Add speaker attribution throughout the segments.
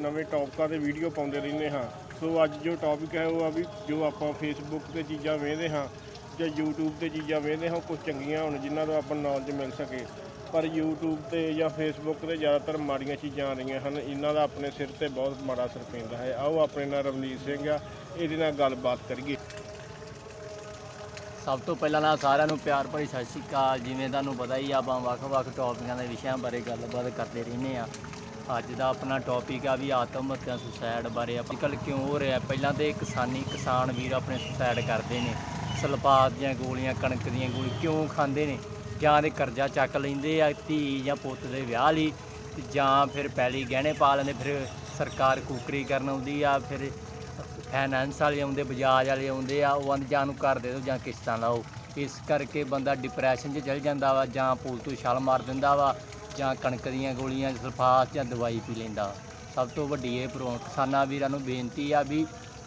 Speaker 1: ਨਵੇਂ ਟੌਪਿਕਾਂ ਤੇ ਵੀਡੀਓ ਪਾਉਂਦੇ ਰਹਿੰਦੇ ਹਾਂ। ਸੋ ਅੱਜ ਜੋ ਟੌਪਿਕ ਹੈ ਉਹ ਆ ਵੀ ਜੋ ਆਪਾਂ ਫੇਸਬੁੱਕ ਤੇ ਚੀਜ਼ਾਂ ਵੇਖਦੇ ਹਾਂ ਜਾਂ YouTube ਤੇ ਚੀਜ਼ਾਂ ਵੇਖਦੇ ਹਾਂ ਕੁਝ ਚੰਗੀਆਂ ਹੋਣ ਜਿਨ੍ਹਾਂ ਤੋਂ ਆਪਾਂ ਨੂੰ ਨੌਲੇਜ ਮਿਲ ਸਕੇ। ਪਰ YouTube ਤੇ ਜਾਂ Facebook ਤੇ ਜ਼ਿਆਦਾਤਰ ਮਾੜੀਆਂ ਚੀਜ਼ਾਂ ਆ ਰਹੀਆਂ ਹਨ। ਇਹਨਾਂ ਦਾ ਆਪਣੇ ਸਿਰ ਤੇ ਬਹੁਤ ਮਾੜਾ ਅਸਰ ਪੈਂਦਾ ਹੈ। ਆਓ ਆਪਣੇ ਨਾਲ ਰਵਨੀਤ ਸਿੰਘ ਆ, ਇਹਦੇ ਨਾਲ ਗੱਲਬਾਤ ਕਰੀਏ।
Speaker 2: ਸਭ ਤੋਂ ਪਹਿਲਾਂ ਨਾਲ ਸਾਰਿਆਂ ਨੂੰ ਪਿਆਰ ਭਰੀ ਸਤਿ ਸ਼੍ਰੀ ਅਕਾਲ। ਜਿਵੇਂ ਤੁਹਾਨੂੰ ਪਤਾ ਹੀ ਆਪਾਂ ਵੱਖ-ਵੱਖ ਟੌਪਿਕਾਂ ਦੇ ਵਿਸ਼ਿਆਂ ਬਾਰੇ ਗੱਲਬਾਤ ਕਰਦੇ ਰਹਿੰਦੇ ਆ ਅੱਜ ਦਾ ਆਪਣਾ ਟੌਪਿਕ ਆ ਵੀ ਆਤਮ ਹੱਤਿਆ ਸੁਸਾਇਡ ਬਾਰੇ। ਅੱਜ ਅੱਜਕੱਲ ਕਿਉਂ ਹੋ ਰਿਹਾ? ਪਹਿਲਾਂ ਤੇ ਕਿਸਾਨੀ ਕਿਸਾਨ ਵੀਰ ਆਪਣੇ ਸੁਸਾਇਡ ਕਰਦੇ ਨੇ। ਸਲਪਾਤ ਦੀਆਂ ਗੋਲੀਆਂ, ਕਣਕ ਦੀਆਂ ਗੋਲੀਆਂ ਕਿਉਂ ਖਾਂਦੇ ਨੇ? ਜਾਂ ਦੇ ਕਰਜ਼ਾ ਚੱਕ ਲੈਂਦੇ ਆ ਧੀ ਜਾਂ ਪੁੱਤ ਦੇ ਵਿਆਹ ਲਈ ਜਾਂ ਫਿਰ ਪੈਲੀ ਗਹਿਣੇ ਪਾ ਲੈਂਦੇ, ਫਿਰ ਸਰਕਾਰ ਕੁਕਰੀ ਕਰਨ ਆਉਂਦੀ ਆ, ਫਿਰ ਫਾਈਨੈਂਸ ਵਾਲੇ ਆਉਂਦੇ, ਬਜਾਜ ਵਾਲੇ ਆਉਂਦੇ ਆ, ਉਹ ਆਂਦੇ ਜਾਂ ਨੂੰ ਕਰ ਦੇ ਦਿਓ ਜਾਂ ਕਿਸ਼ਤਾਂ ਲਾਓ। ਇਸ ਕਰਕੇ ਬੰਦਾ ਡਿਪਰੈਸ਼ਨ 'ਚ ਚਲ ਜਾਂਦਾ ਵਾ ਜਾਂ ਪੂਲ ਤੋਂ ਛਾਲ ਮਾਰ ਦਿੰਦਾ ਵਾ। ਜਾਂ ਕਣਕ ਦੀਆਂ ਗੋਲੀਆਂ, ਸਲਫਾਸ ਜਾਂ ਦਵਾਈ ਪੀ ਲੈਂਦਾ। ਸਭ ਤੋਂ ਵੱਡੀ ਇਹ ਪ੍ਰੋ, ਕਿਸਾਨਾਂ ਵੀਰਾਂ ਨੂੰ ਬੇਨਤੀ ਆ ਵੀ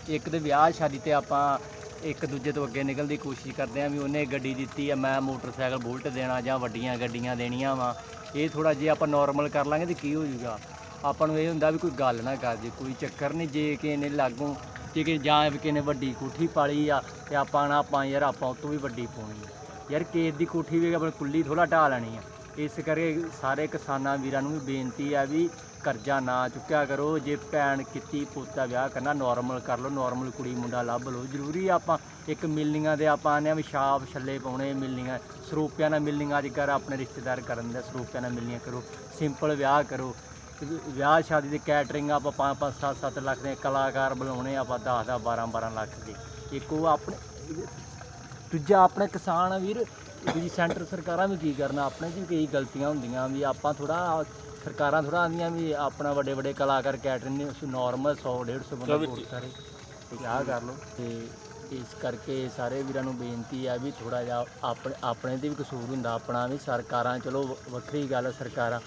Speaker 2: ਇੱਕ ਤੇ ਵਿਆਹ ਸ਼ਾਦੀ ਤੇ ਆਪਾਂ ਇੱਕ ਦੂਜੇ ਤੋਂ ਅੱਗੇ ਨਿਕਲਣ ਦੀ ਕੋਸ਼ਿਸ਼ ਕਰਦੇ ਆ ਵੀ ਉਹਨੇ ਗੱਡੀ ਦਿੱਤੀ ਆ, ਮੈਂ ਮੋਟਰਸਾਈਕਲ ਬੁਲਟ ਦੇਣਾ ਜਾਂ ਵੱਡੀਆਂ ਗੱਡੀਆਂ ਦੇਣੀਆਂ ਵਾ। ਇਹ ਥੋੜਾ ਜੇ ਆਪਾਂ ਨਾਰਮਲ ਕਰ ਲਾਂਗੇ ਤੇ ਕੀ ਹੋ ਜਾਊਗਾ ਆਪਾਂ ਨੂੰ ਇਹ ਹੁੰਦਾ ਵੀ ਕੋਈ ਗੱਲ ਨਾ ਕਰ ਜੇ, ਕੋਈ ਚੱਕਰ ਨਹੀਂ ਜੇ ਕਿਸੇ ਨੇ ਲਾਗੋਂ, ਜੇ ਕਿ ਜਾਂ ਵੀ ਕਿਸੇ ਨੇ ਵੱਡੀ ਕੋਠੀ ਪਾਲੀ ਆ ਤੇ ਆਪਾਂ ਨਾ ਆਪਾਂ ਯਾਰ ਆਪਾਂ ਉਹ ਤੋਂ ਵੀ ਵੱਡੀ ਪਾਉਣੀ ਯਾਰ ਕੇਸ ਦੀ ਕੋਠੀ ਵੀ ਆਪਾਂ ਕੁੱਲੀ ਥੋੜਾ ਢਾ ਲੈਣੀ ਆ। ਇਸ ਕਰਕੇ ਸਾਰੇ ਕਿਸਾਨਾਂ ਵੀਰਾਂ ਨੂੰ ਵੀ ਬੇਨਤੀ ਆ ਵੀ ਕਰਜ਼ਾ ਨਾ ਚੁੱਕਿਆ ਕਰੋ। ਜੇ ਭੈਣ ਕੀਤੀ ਪੁੱਤ ਦਾ ਵਿਆਹ ਕਰਨਾ ਨਾਰਮਲ ਕਰ ਲਓ ਨਾਰਮਲ ਕੁੜੀ ਮੁੰਡਾ ਲੱਭ ਲਓ। ਜ਼ਰੂਰੀ ਆ ਆਪਾਂ ਇੱਕ ਮਿਲਣੀਆਂ ਦੇ ਆਪਾਂ ਆਨੇ ਆ ਵੀ ਛਾਪ ਛੱਲੇ ਪਾਉਣੇ ਮਿਲਣੀਆਂ, ਸਰੂਪਿਆਂ ਨਾਲ ਮਿਲਣੀਆਂ ਅੱਜ ਕੱਲ੍ਹ ਆਪਣੇ ਰਿਸ਼ਤੇਦਾਰ ਕਰਨ ਦੇ ਸਰੂਪਿਆਂ ਨਾਲ ਮਿਲਣੀਆਂ ਕਰੋ ਸਿੰਪਲ ਵਿਆਹ ਕਰੋ। ਵਿਆਹ ਸ਼ਾਦੀ ਦੇ ਕੈਟਰਿੰਗ ਆਪਾਂ 5 5 7 7 ਲੱਖ ਦੇ ਕਲਾਕਾਰ ਬੁਲਾਉਣੇ ਆਪਾਂ 10 10 12 12 ਲੱਖ ਦੇ। ਇੱਕ ਉਹ ਆਪਣੇ, ਦੂਜਾ ਆਪਣੇ ਕਿਸਾਨ ਵੀਰ ਦੂਜੀ ਸੈਂਟਰ ਸਰਕਾਰਾਂ ਵੀ ਕੀ ਕਰਨਾ? ਆਪਣੇ 'ਚ ਵੀ ਕਈ ਗਲਤੀਆਂ ਹੁੰਦੀਆਂ ਵੀ ਆਪਾਂ ਥੋੜਾ ਸਰਕਾਰਾਂ ਥੋੜਾ ਆਂਦੀਆਂ ਵੀ ਆਪਣਾ ਵੱਡੇ ਵੱਡੇ ਕਲਾਕਾਰ ਕੈਟਰਿੰਗ ਨੇ ਨਾਰਮਲ 100 150 ਬੰਦਾ ਕਰੇ ਤੇ ਆਹ ਕਰ ਲਓ। ਤੇ ਇਸ ਕਰਕੇ ਸਾਰੇ ਵੀਰਾਂ ਨੂੰ ਬੇਨਤੀ ਆ ਵੀ ਥੋੜਾ ਜਿਹਾ ਆਪਣੇ ਆਪਣੇ ਤੇ ਵੀ ਕਸੂਰ ਹੁੰਦਾ ਆਪਣਾ ਵੀ ਸਰਕਾਰਾਂ ਚਲੋ ਵ- ਵੱਖਰੀ ਗੱਲ ਸਰਕਾਰਾਂ।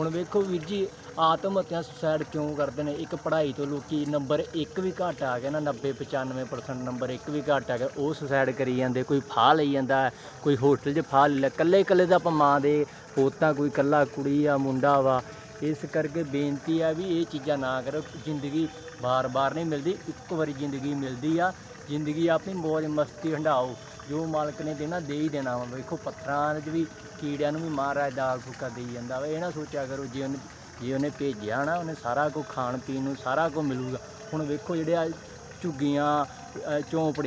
Speaker 2: ਹੁਣ ਵੇਖੋ ਵੀਰ ਜੀ, ਆਤਮ ਹੱਤਿਆ ਸੁਸਾਇਡ ਕਿਉਂ ਕਰਦੇ ਨੇ? ਇੱਕ ਪੜ੍ਹਾਈ ਤੋਂ ਲੋਕੀ ਨੰਬਰ 1 ਵੀ ਘੱਟ ਆ ਗਿਆ ਨਾ 90 95% ਨੰਬਰ 1 ਵੀ ਘੱਟ ਆ ਗਿਆ ਉਹ ਸੁਸਾਇਡ ਕਰੀ ਜਾਂਦੇ, ਕੋਈ ਫਾਹ ਲਈ ਜਾਂਦਾ, ਕੋਈ ਹੋਟਲ 'ਚ ਫਾਹ ਲੈ ਕੱਲੇ ਕੱਲੇ ਦਾ ਆਪਾਂ ਮਾਂ ਦੇ ਪੋਤਾ, ਕੋਈ ਕੱਲਾ ਕੁੜੀ ਆ, ਮੁੰਡਾ ਵਾ। ਇਸ ਕਰਕੇ ਬੇਨਤੀ ਆ ਵੀ ਇਹ ਚੀਜ਼ਾਂ ਨਾ ਕਰੋ, ਜ਼ਿੰਦਗੀ ਬਾਰ-ਬਾਰ ਨਹੀਂ ਮਿਲਦੀ, ਇੱਕ ਵਾਰੀ ਜ਼ਿੰਦਗੀ ਮਿਲਦੀ ਆ। ਜ਼ਿੰਦਗੀ ਆਪਣੀ ਮੌਜ ਮਸਤੀ ਹੰਡਾਓ। ਜੋ ਮਾਲਕ ਨੇ ਦੇਣਾ ਦੇ ਹੀ ਦੇਣਾ ਵਾ। ਵੇਖੋ ਪੱਥਰਾਂ 'ਚ ਵੀ ਕੀੜਿਆਂ ਨੂੰ ਵੀ ਮਹਾਰਾਜ ਦਾਲ ਫੁੱਕਾ ਦੇਈ ਜਾਂਦਾ ਵਾ। ਇਹ ਨਾ ਸੋਚਿਆ ਕਰੋ ਜੇ ਉਹਨੇ ਜੇ ਉਹਨੇ ਭੇਜਿਆ ਨਾ ਉਹਨੇ ਸਾਰਾ ਕੁਝ ਖਾਣ ਪੀਣ ਨੂੰ ਸਾਰਾ ਕੁਝ ਮਿਲੂਗਾ। ਹੁਣ ਵੇਖੋ ਜਿਹੜੇ ਆ ਝੁੱਗੀਆਂ ਅ,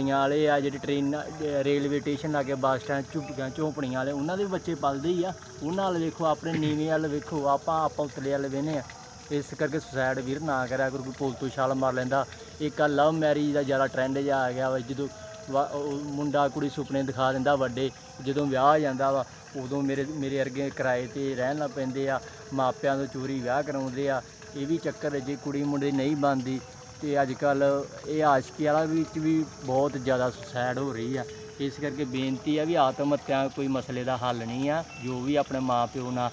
Speaker 2: ਵਾਲੇ ਆ ਜਿਹੜੇ ਟ੍ਰੇਨ ਰੇਲਵੇ ਸਟੇਸ਼ਨ ਲਾਗੇ ਬੱਸ ਸਟੈਂਡ ਝੁੱਗੀਆਂ ਝੌਂਪੜੀਆਂ ਵਾਲੇ ਉਹਨਾਂ ਦੇ ਬੱਚੇ ਪਲਦੇ ਹੀ ਆ। ਉਹਨਾਂ ਵਾਲ ਵੇਖੋ ਆਪਣੇ ਨੀਵੇਂ ਵੱਲ ਵੇਖੋ ਆਪਾਂ ਆਪਾਂ ਉਤਲੇ ਵਾਲੇ ਵੇਨੇ ਆ ਇਸ ਕਰਕੇ ਸੁਸਾਇਡ ਵੀਰ ਨਾ ਕਰਿਆ ਕਰੋ ਕੋਈ ਪੁਲ ਤੋਂ ਛਾਲ ਮਾਰ ਲੈਂਦਾ। ਇੱਕ ਆ ਲਵ ਮੈਰਿਜ ਦਾ ਜ਼ਿਆਦਾ ਟ੍ਰੈਂਡ ਜਿਹਾ ਆ ਗਿਆ ਵਾ ਜਦੋਂ ਮੁੰਡਾ ਕੁੜੀ ਸੁਪਨੇ ਦਿਖਾ ਦਿੰਦਾ ਵੱਡੇ ਜਦੋਂ ਵਿਆਹ ਹੋ ਜਾਂਦਾ ਵਾ ਉਦੋਂ ਮੇਰੇ ਮੇਰੇ ਅਰਗੇ ਕਿਰਾਏ ਤੇ ਰਹਿਣ ਲੱਗ ਪੈਂਦੇ ਆ ਮਾਪਿਆਂ ਤੋਂ ਚੋਰੀ ਵਿਆਹ ਕਰਾਉਂਦੇ ਆ ਇਹ ਵੀ ਚੱਕਰ ਹੈ, ਜੇ ਕੁੜੀ ਮੁੰਡੇ ਨਹੀਂ ਬਣਦੀ ਤੇ ਅੱਜ ਕੱਲ ਇਹ ਆਸ਼ਕੀ ਵਾਲਾ ਵਿੱਚ ਵੀ ਬਹੁਤ ਜ਼ਿਆਦਾ ਸੁਸਾਇਡ ਹੋ ਰਹੀ ਆ। ਇਸ ਕਰਕੇ ਬੇਨਤੀ ਆ ਵੀ ਆਤਮ ਹੱਤਿਆ ਕੋਈ ਮਸਲੇ ਦਾ ਹੱਲ ਨਹੀਂ ਆ ਜੋ ਵੀ ਆਪਣੇ ਮਾਪਿਓ ਨਾਲ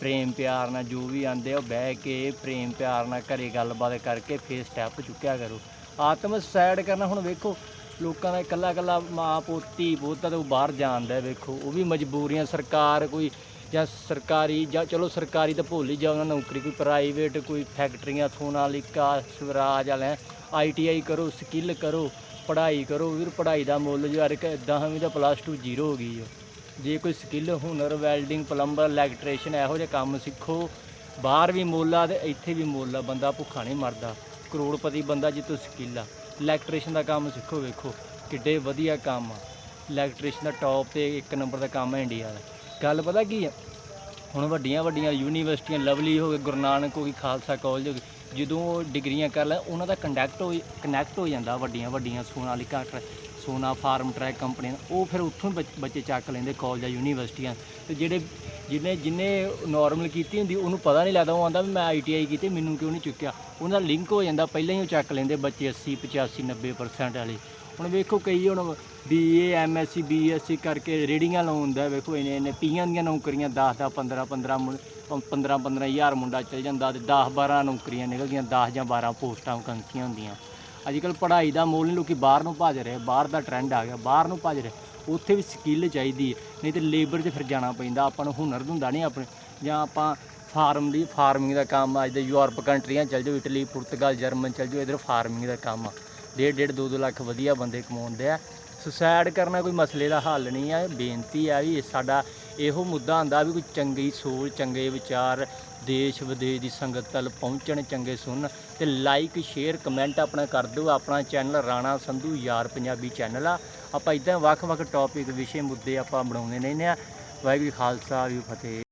Speaker 2: ਪ੍ਰੇਮ ਪਿਆਰ ਨਾਲ ਜੋ ਵੀ ਆਂਦੇ ਆ ਉਹ ਬਹਿ ਕੇ ਪ੍ਰੇਮ ਪਿਆਰ ਨਾਲ ਘਰੇ ਗੱਲਬਾਤ ਕਰਕੇ ਫੇਰ ਸਟੈਪ ਚੁੱਕਿਆ ਕਰੋ। ਆਤਮ ਸੁਸਾਇਡ ਕਰਨਾ ਹੁਣ ਵੇਖੋ ਲੋਕਾਂ ਦਾ ਇਕੱਲਾ ਇਕੱਲਾ ਮਾਂ ਪੋਤੀ ਪੋਤਾ ਤੇ ਉਹ ਬਾਹਰ ਜਾਂਦਾ ਵੇਖੋ। ਉਹ ਵੀ ਮਜਬੂਰੀਆਂ, ਸਰਕਾਰ ਕੋਈ ਜਾਂ ਸਰਕਾਰੀ ਜਾਂ ਚਲੋ ਸਰਕਾਰੀ ਤਾਂ ਭੁੱਲ ਹੀ ਜਾ ਉਹਨਾਂ ਨੌਕਰੀ ਕੋਈ ਪ੍ਰਾਈਵੇਟ ਕੋਈ ਫੈਕਟਰੀਆਂ ਸੋਨਾਲੀਕਾ, ਸਵਰਾਜ ਵਾਲੇ ਆਈਟੀਆਈ ਕਰੋ ਸਕਿੱਲ ਕਰੋ, ਪੜ੍ਹਾਈ ਕਰੋ, ਵੀਰ ਪੜ੍ਹਾਈ ਦਾ ਮੁੱਲ ਜੋ ਯਾਰ ਕਿ 10ਵੀਂ ਦਾ ਪਲੱਸ 2 ਜ਼ੀਰੋ ਹੋ ਗਈ ਹੈ। ਜੇ ਕੋਈ ਸਕਿੱਲ ਹੁਨਰ ਵੈਲਡਿੰਗ ਪਲੰਬਰ ਇਲੈਕਟ੍ਰੀਸ਼ੀਅਨ ਇਹੋ ਜਿਹੇ ਕੰਮ ਸਿੱਖੋ, ਬਾਹਰ ਵੀ ਮੁੱਲ ਆ ਤੇ ਇੱਥੇ ਵੀ ਮੁੱਲ ਆ, ਬੰਦਾ ਭੁੱਖਾ ਨਹੀਂ ਮਰਦਾ। ਕਰੋੜਪਤੀ ਬੰਦਾ ਜਿੱਤੋਂ ਸਕਿੱਲ ਆ। ਇਲੈਕਟ੍ਰੀਸ਼ਨ ਦਾ ਕੰਮ ਸਿੱਖੋ, ਵੇਖੋ, ਕਿੱਡੇ ਵਧੀਆ ਕੰਮ ਆ। ਇਲੈਕਟ੍ਰੀਸ਼ਨ ਦਾ ਟੌਪ ਤੇ ਇੱਕ ਨੰਬਰ ਦਾ ਕੰਮ ਹੈ ਇੰਡੀਆ ਦਾ। ਗੱਲ ਪਤਾ ਕੀ ਆ? ਹੁਣ ਵੱਡੀਆਂ ਵੱਡੀਆਂ ਯੂਨੀਵਰਸਿਟੀਆਂ ਲਵਲੀ ਹੋ ਗਏ, ਗੁਰੂ ਨਾਨਕ ਹੋ ਗਈ, ਖਾਲਸਾ ਕਾਲਜ ਹੋ ਗਈ, ਜਦੋਂ ਉਹ ਡਿਗਰੀਆਂ ਕਰ ਲੈ, ਉਹਨਾਂ ਦਾ ਕੰਡਕਟ ਹੋ ਕਨੈਕਟ ਹੋ ਜਾਂਦਾ ਵੱਡੀਆਂ ਵੱਡੀਆਂ ਸੋਨਾਲੀਕਾ ਟਰੈ- ਸੋਨਾ ਫਾਰਮ ਟਰੈਕ ਕੰਪਨੀਆਂ ਉਹ ਫਿਰ ਉੱਥੋਂ ਹੀ ਬੱਚ- ਬੱਚੇ ਚੱਕ ਲੈਂਦੇ ਕਾਲਜਾਂ, ਯੂਨੀਵਰਸਿਟੀਆਂ। ਤੇ ਜਿਹੜੇ ਜਿਹਨੇ ਜਿਹਨੇ ਨਾਰਮਲ ਕੀਤੀ ਹੁੰਦੀ, ਉਹਨੂੰ ਪਤਾ ਨਹੀਂ ਲੱਗਦਾ, ਉਹ ਆਂਦਾ ਵੀ ਮੈਂ ਆਈਟੀਆਈ ਕੀਤੀ, ਮੈਨੂੰ ਕਿਉਂ ਨਹੀਂ ਚੁੱਕਿਆ? ਉਹਨਾਂ ਦਾ ਲਿੰਕ ਹੋ ਜਾਂਦਾ, ਪਹਿਲਾਂ ਹੀ ਉਹ ਚੱਕ ਲੈਂਦੇ ਬੱਚੇ 80 85 90% ਵਾਲੇ। ਹੁਣ ਵੇਖੋ ਕਈ ਹੁਣ ਬੀਏ ਐਮਐਸਸੀ ਬੀਐਸਸੀ ਕਰਕੇ ਰੇੜੀਆਂ ਲਾਉਂਦਾ ਵੇਖੋ ਇਹਨੇ ਇਹਨੇ ਪੀਆਂ ਦੀਆਂ ਨੌਕਰੀਆਂ 10 10 15 15 15 15 ਹਜ਼ਾਰ ਮੁੰਡਾ ਚਲ ਜਾਂਦਾ ਤੇ 10 12 ਨੌਕਰੀਆਂ ਨਿਕਲਦੀਆਂ 10 ਜਾਂ 12 ਪੋਸਟਾਂ ਵਕੰਸੀਆਂ ਹੁੰਦੀਆਂ। ਅੱਜ ਕੱਲ ਪੜ੍ਹਾਈ ਦਾ ਮੋਲ ਨਹੀਂ, ਲੋਕੀ ਬਾਹਰ ਨੂੰ ਭੱਜ ਰਹੇ, ਬਾਹਰ ਦਾ ਟ੍ਰੈਂਡ ਆ ਗਿਆ, ਬਾਹਰ ਨੂੰ ਭੱਜ ਰਹੇ। ਉੱਥੇ ਵੀ ਸਕਿੱਲ ਚਾਹੀਦੀ ਹੈ, ਨਹੀਂ ਤੇ ਲੇਬਰ 'ਚ ਫਿਰ ਜਾਣਾ ਪੈਂਦਾ, ਆਪਾਂ ਨੂੰ ਹੁਨਰ ਹੁੰਦਾ ਨਹੀਂ ਆਪਣੇ। ਜਾਂ ਆਪਾਂ ਫਾਰਮ ਦੀ ਫਾਰਮਿੰਗ ਦਾ ਕੰਮ ਅੱਜ ਦੇ ਯੂਰਪ ਕੰਟਰੀਆਂ ਚੱਲ ਜਾਓ, ਇਟਲੀ, ਪੁਰਤਗਾਲ, ਜਰਮਨ ਚੱਲ ਜਾਓ, ਇਧਰ ਫਾਰਮਿੰਗ ਦਾ ਕੰਮ ਆ। ਡੇਢ ਡੇਢ ਦੋ ਦੋ ਲੱਖ ਵਧੀਆ ਬੰਦੇ ਕਮਾਉਂਦੇ ਆ। ਸੁਸਾਇਡ ਕਰਨਾ ਕੋਈ ਮਸਲੇ ਦਾ ਹੱਲ ਨਹੀਂ ਹੈ ਬੇਨਤੀ ਆ ਵੀ ਇਹ ਸਾਡਾ ਇਹੋ ਮੁੱਦਾ ਹੁੰਦਾ ਵੀ ਕੋਈ ਚੰਗੀ ਸੋਚ, ਚੰਗੇ ਵਿਚਾਰ, ਦੇਸ਼ ਵਿਦੇਸ਼ ਦੀ ਸੰਗਤ ਤੱਕ ਪਹੁੰਚਣ, ਚੰਗੇ ਸੁਣ ਤੇ ਲਾਈਕ ਸ਼ੇਅਰ ਕਮੈਂਟ ਆਪਣਾ ਕਰ ਦਿਓ। ਆਪਣਾ ਚੈਨਲ ਰਾਣਾ ਸੰਧੂ, ਯਾਰ ਪੰਜਾਬੀ ਚੈਨਲ ਆ। ਆਪਾਂ ਇਦਾਂ ਵੱਖ-ਵੱਖ ਟੌਪਿਕ ਵਿਸ਼ੇ, ਮੁੱਦੇ ਆਪਾਂ ਬਣਾਉਂਦੇ ਰਹਿੰਦੇ ਆ। ਵਾਹਿਗੁਰੂ ਖਾਲਸਾ, ਵਾਹਿਗੁਰੂ ਫਤਿਹ।